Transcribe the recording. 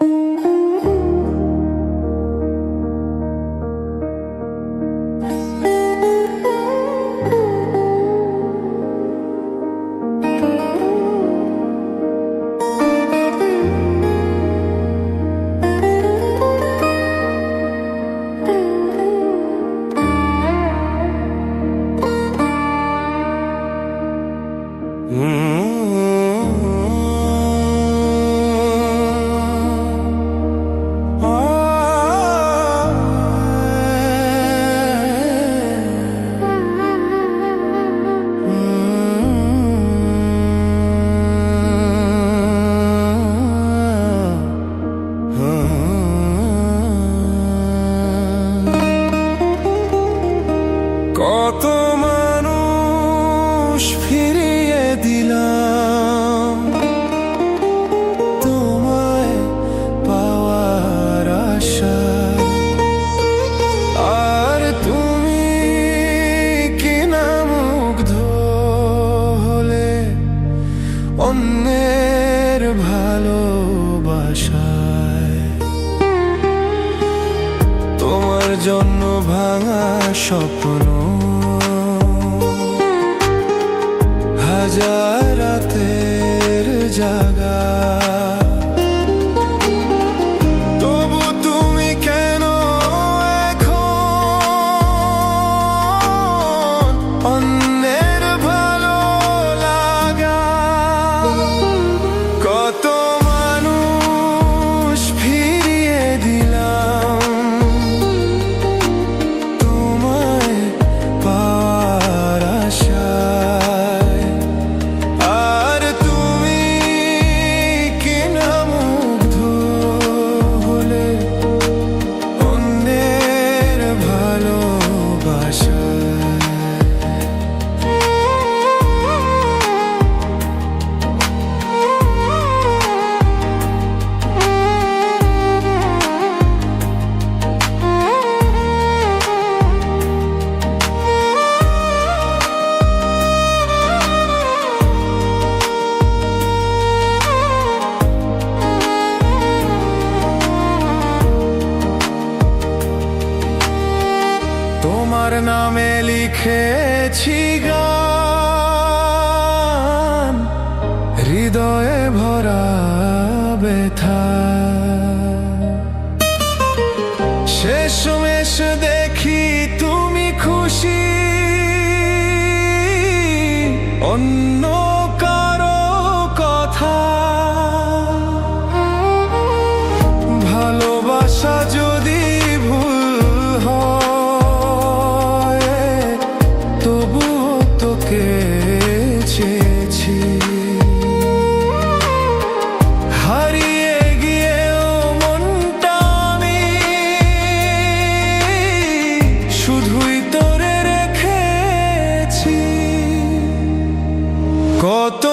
কত দিলাম। তোমায় পাওয়ার আশা। আর তুমি কিনা মুগ্ধ হলে অন্যের ভালোবাসায়। তোমার জন্য ভাঙা স্বপ্ন done নামে লিখেছি গান। হৃদয়ে ভরা ব্যথা। শেষ কত